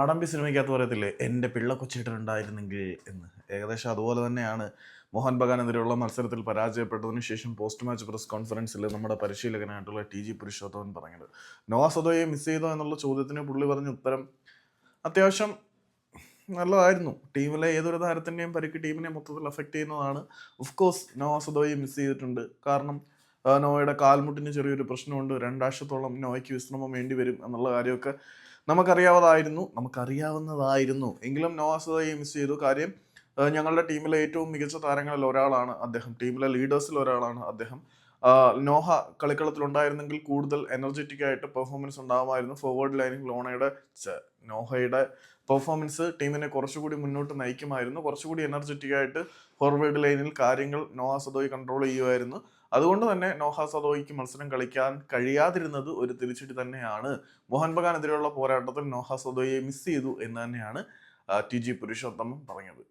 ആഡംബി സിനിമയ്ക്കകത്ത് പറയത്തില്ലേ എന്റെ പിള്ള കൊച്ചിട്ടുണ്ടായിരുന്നെങ്കിൽ എന്ന്. ഏകദേശം അതുപോലെ തന്നെയാണ് മോഹൻ ബഗാനെതിരെയുള്ള മത്സരത്തിൽ പരാജയപ്പെട്ടതിന് ശേഷം പോസ്റ്റ് മാച്ച് പ്രസ് കോൺഫറൻസിൽ നമ്മുടെ പരിശീലകനായിട്ടുള്ള ടി ജി പുരുഷോത്തമൻ പറഞ്ഞത് നോവാസദോയെ മിസ് ചെയ്തോ എന്നുള്ള ചോദ്യത്തിന് പുള്ളി പറഞ്ഞ ഉത്തരം അത്യാവശ്യം നല്ലതായിരുന്നു. ടീമിലെ ഏതൊരു താരത്തിന്റെയും പരിക്ക് ടീമിനെ മൊത്തത്തിൽ അഫക്റ്റ് ചെയ്യുന്നതാണ്. ഓഫ് കോഴ്സ് നോവാസദോയെ മിസ് ചെയ്തിട്ടുണ്ട്. കാരണം ആ, നോവയുടെ കാൽമുട്ടിന് ചെറിയൊരു പ്രശ്നമുണ്ട്. രണ്ടാഴ്ചത്തോളം നോയ്ക്ക് വിശ്രമം വേണ്ടി വരും എന്നുള്ള കാര്യമൊക്കെ നമുക്കറിയാവതായിരുന്നു നമുക്കറിയാവുന്നതായിരുന്നു. എങ്കിലും നോവാസതയെ മിസ് ചെയ്തു. കാര്യം ഞങ്ങളുടെ ടീമിലെ ഏറ്റവും മികച്ച താരങ്ങളിൽ ഒരാളാണ് അദ്ദേഹം. ടീമിലെ ലീഡേഴ്സിൽ ഒരാളാണ് അദ്ദേഹം. നോഹ കളിക്കളത്തിലുണ്ടായിരുന്നെങ്കിൽ കൂടുതൽ എനർജറ്റിക് ആയിട്ട് പെർഫോമൻസ് ഉണ്ടാകുമായിരുന്നു ഫോർവേഡ് ലൈനിൽ ലോണയുടെ നോഹയുടെ പെർഫോമൻസ് ടീമിനെ കുറച്ചുകൂടി മുന്നോട്ട് നയിക്കുമായിരുന്നു. കുറച്ചുകൂടി എനർജറ്റിക് ആയിട്ട് ഫോർവേഡ് ലൈനിൽ കാര്യങ്ങൾ നോഹ സദോയ് കൺട്രോൾ ചെയ്യുമായിരുന്നു. അതുകൊണ്ട് തന്നെ നോഹ സദോയ്ക്ക് മത്സരം കളിക്കാൻ കഴിയാതിരുന്നത് ഒരു തിരിച്ചടി തന്നെയാണ്. മോഹൻ ബഗാനെതിരെയുള്ള പോരാട്ടത്തിൽ നോഹ സദോയെ മിസ് ചെയ്തു എന്ന് തന്നെയാണ് ടി ജി പുരുഷോത്തമൻ പറഞ്ഞത്.